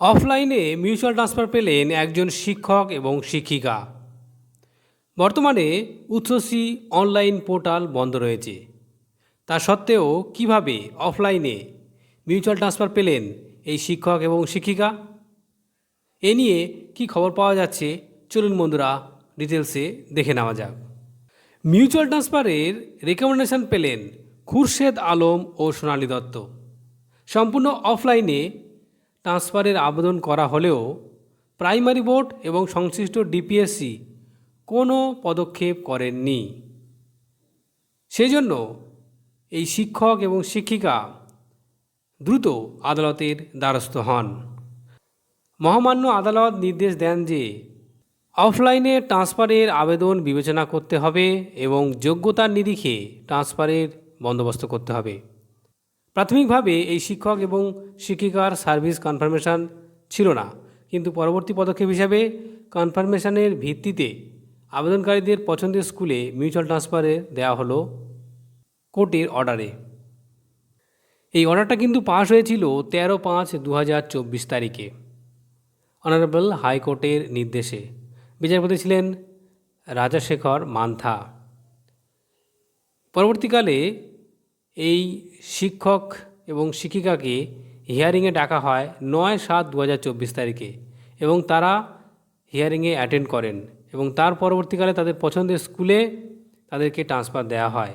অফলাইনে mutual transfer পেলেন একজন শিক্ষক এবং শিক্ষিকা। বর্তমানে উৎসসী অনলাইন পোর্টাল বন্ধ রয়েছে। তা সত্ত্বেও কীভাবে অফলাইনে মিউচুয়াল ট্রান্সফার পেলেন এই শিক্ষক এবং শিক্ষিকা? এ নিয়ে কি খবর পাওয়া যাচ্ছে? চলুন বন্ধুরা, ডিটেলসে দেখে নেওয়া যাক। মিউচুয়াল ট্রান্সফারের রেকমেন্ডেশন পেলেন খুরশেদ আলম ও সোনালী দত্ত। সম্পূর্ণ অফলাইনে ট্রান্সফারের আবেদন করা হলেও প্রাইমারি বোর্ড এবং সংশ্লিষ্ট ডিপিএসসি কোনো পদক্ষেপ করেননি। সেজন্য এই শিক্ষক এবং শিক্ষিকা দ্রুত আদালতের দ্বারস্থ হন। মহামান্য আদালত নির্দেশ দেন যে অফলাইনে ট্রান্সফারের আবেদন বিবেচনা করতে হবে এবং যোগ্যতার নিরিখে ট্রান্সফারের বন্দোবস্ত করতে হবে। প্রাথমিকভাবে এই শিক্ষক এবং শিক্ষিকার সার্ভিস কনফার্মেশন ছিল না। কিন্তু পরবর্তী পদক্ষেপ হিসাবে কনফার্মেশনের ভিত্তিতে আবেদনকারীদের পছন্দের স্কুলে মিউচুয়াল ট্রান্সফারে দেওয়া হলো কোর্টের অর্ডারে। এই অর্ডারটা কিন্তু পাশ হয়েছিল তেরো পাঁচ দু হাজার চব্বিশ তারিখে। অনারেবল হাইকোর্টের নির্দেশে। বিচারপতি ছিলেন রাজাশেখর মান্থা। পরবর্তীকালে এই শিক্ষক এবং শিক্ষিকাকে হিয়ারিংয়ে ডাকা হয় নয় সাত দু তারিখে এবং তারা হিয়ারিংয়ে অ্যাটেন্ড করেন এবং তার পরবর্তীকালে তাদের পছন্দের স্কুলে তাদেরকে ট্রান্সফার দেওয়া হয়।